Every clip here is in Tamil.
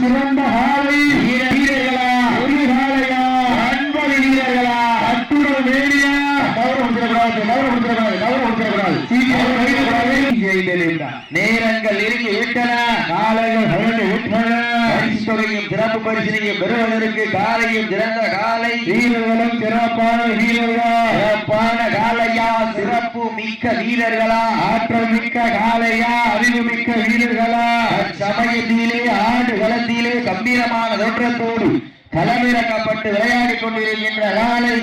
சிறந்த காலை வீரர்களா ஒரு காலையா அன்பது வீரர்களா அத்துடன் வேடியா கௌரவம் கொடுத்துடக்கூடாது கௌரவம் கொடுத்துடக்கூடாது கௌரவம் கொடுத்துடக்கூடாது சீக்கிரம் வைக்கக்கூடாது. ஜெயிலிருந்தார் நேரங்கள் நெருங்கி விட்டன. காலைகள் கலந்து விட்டன. பரிசு சிறப்பு பெறுவதற்கு காலையும் சிறந்த காலை. வீரர்களும் சிறப்பான வீரர்கள். மிக்க வீரர்களா ஆற்றல் மிக்க காலையா அறிவு மிக்க வீரர்களா? சமயத்திலே ஆண்டு வளத்திலே கம்பீரமான தோற்றத்தோடு களமிறக்கப்பட்டு விளையாடி கொண்டிருக்கின்ற காலை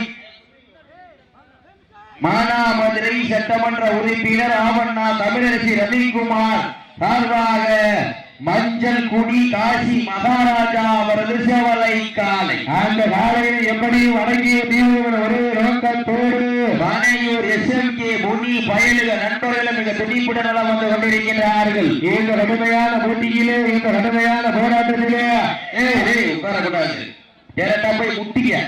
மானாமதுரை சட்டமன்ற உறுப்பினர் ஆவண்ணா தமிழரசி ரவிக்குமார் சார்பாக மஞ்சள் குடி காசி மகாராஜா அவரது செவலை காலை அந்த காலையில் எப்படியும் அடங்கிய தீவிர ஒரு நோக்கத்தோடு எஸ் எம் கே முனி பயலுக நண்பர்களும் மிக துடிப்புடன் நலம் வந்து கொண்டிருக்கிறார்கள் இந்த கடுமையான போட்டியிலே இந்த கடுமையான போராட்டத்திலே. உட்காரக்கூடாது போய் முட்டிக்க.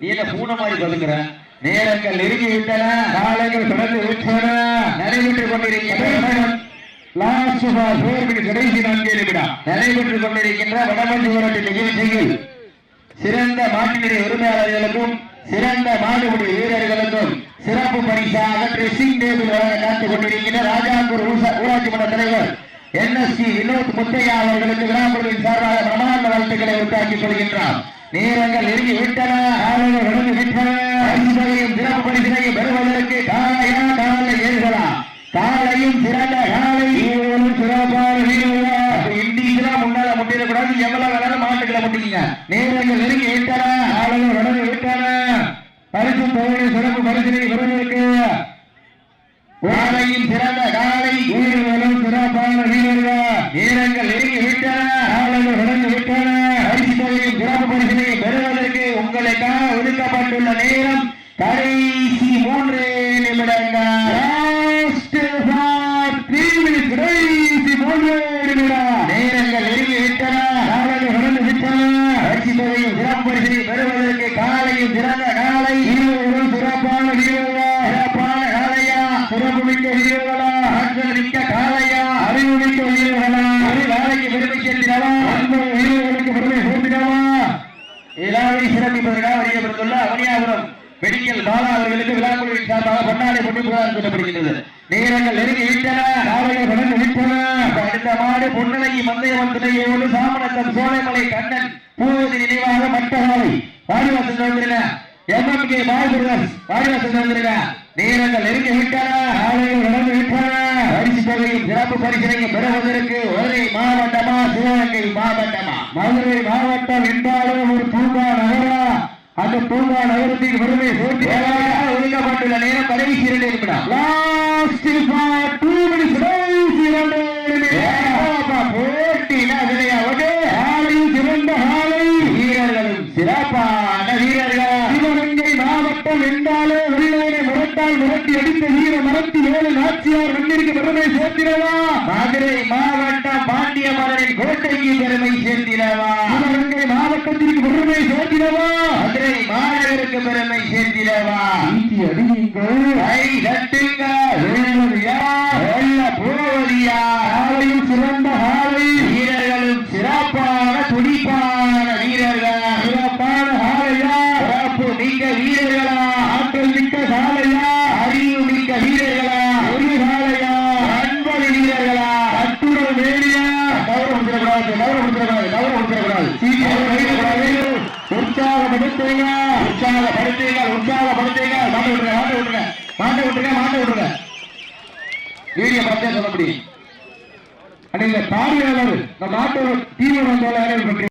நீ என்ன பூனை மாதிரி பதுங்குற? நேரங்கள் நெருங்கி விட்டன. காலைகள் தொடர்ந்து விட்டன நடைபெற்றுக் கொண்டிருக்கின்றன லாஸ்ட் கடைசி நான்கே நிமிடம். நடைபெற்றுக் கொண்டிருக்கின்ற வடமஞ்சி நிகழ்ச்சியில் சிறந்த மாட்டினுடைய உரிமையாளர்களுக்கும் சிறந்த மாடுபிடி வீரர்களுக்கும் சிறப்பு பரிசாக ட்ரெஸ்ஸிங் டேபிள் வழங்க காத்துக் கொண்டிருக்கின்ற ராஜாப்பூர் ஊச- ஊராட்சி மன்ற தலைவர் என்எஸ்சி வினோத் முத்தையா அவர்களுக்கு விழாக்குழுவின் சார்பாக பிரமாண்ட வாழ்த்துக்களை உண்டாக்கிக் கொள்கின்றார். நேரங்கள் நெருங்கி விட்டன காலைகள் கடந்து விட்டன. சிறப்பு பரிசினையும் பெறுவதற்கு காலையா காலை ஏறுகளா காலையும் சிறந்த காலை. சிறப்பான முன்னால முட்டிடக்கூடாது எவ்வளவு வேணாலும் மாட்டுக்களை முட்டிக்கங்க. நேரங்கள் நெருங்கி விட்டன. பரிசு தொகையை சிறப்பு பரிசினை பெறுவதற்கு காலையும் சிறந்த காலை வீரர்களும் சிறப்பான வீரர்கள் நேரங்கள் நெருங்கி விட்டன. காலைகள் கடந்து விட்டன. பரிசு தொகையும் சிறப்பு பரிசினையும் பெறுவதற்கு உங்களுக்காக ஒதுக்கப்பட்டுள்ள நேரம் கடைசி மூன்று நிமிடங்கள். கடைசி மூன்று நிமிடம். நேரங்கள் நெருங்கி விட்டன. விட்டன. பரிசு சிறப்பு பரிசினை பெறுவதற்கு சிறந்த காலையா வீரர்களா ஆற்றல் மிக்க காலையா அறிவு வீரர்களா ஒரு பெருமை சேர்த்திடவா? அந்த வீரர்களுக்கு பெருமை சேர்த்திடவா விழாவை சிறப்பிப்பதற்காக அறியப்பட்டுள்ள அவனியாபுரம் மெடிக்கல் பாலா அவர்களுக்கு விழாக்குழுவின் சார்பாக பொன்னாடை கொண்டு புகார் சொல்லப்படுகின்றது நேரங்கள் நெருங்கி விட்டன காலைகள் கடந்து விட்டன. அடுத்த மாடு பொன்னலகி மந்தையவன் துணையோடு சாமணத்தம் சோலைமலை கண்ணன் பூவதி நினைவாக மட்டகாலை வாடிவாசல் வந்துருங்க எம்எம்கே பாலபுரதாஸ் வாடிவாசல் வந்துருங்க நேரங்கள் நெருங்கி விட்டன காலைகள் கடந்து விட்டன பரிசு தொகையும் சிறப்பு பரிசனையும் பெறுவதற்கு ஒரே மாவட்டமா? சிவகங்கை மாவட்டமா? மதுரை மாவட்டம் என்றாலும் ஒரு பூங்கா நகரா? அந்த பூங்கா நகரத்தின் சேர்த்து தேவையாக ஒதுக்கப்பட்டுள்ள நேரம் கடைசி இரண்டு நிமிடம். லாஸ்ட் டூ மினிட்ஸ் இரண்டு போட்டினா விளையாவது காலையில் சிறந்த காலை வீரர்களும் சிறப்பான வீரர்கள். சிவகங்கை மாவட்டம் என்றாலே முரட்டால் முரட்டி அடித்த வீர மரத்தி ஏழு நாச்சியார் மண்ணிற்கு பெருமை சேர்த்திடவா? மதுரை மாவட்டம் பாண்டிய மலரின் கோட்டைக்கு பெருமை சேர்த்திடவா? சிவகங்கை மாவட்டத்திற்கு பெருமை சேர்த்திடவா? மதுரை மாநகருக்கு பெருமை சேர்த்திடவா? அடியுங்கள். கை தட்டுங்கள். பூவதியா சிறந்த காலை வீரர்களும் சிறப்பான துடிப்பான வீரர்கள் சிறப்பான காலையா சிறப்பு மிக்க வீரர்களா ஆற்றல் மிக்க காலையா அறிவு மிக்க வீரர்களா ஒரு காலையா அன்பது வீரர்களா அத்துடன் வேடியா கௌரவம் கொடுத்துடக்கூடாது கௌரவம் கொடுத்துடக்கூடாது கௌரவம் கொடுத்துடக்கூடாது சீக்கிரம் மாட்ட விட்டுருங்க மாட்ட விட்டுருங்க. மாட்ட விட்டுருங்க மாட்ட விட்டுருங்க. வீடியோ பார்த்தே சொல்ல முடியும். அன்னைக்கு பார்வையாளர் இந்த தீவிரம் போல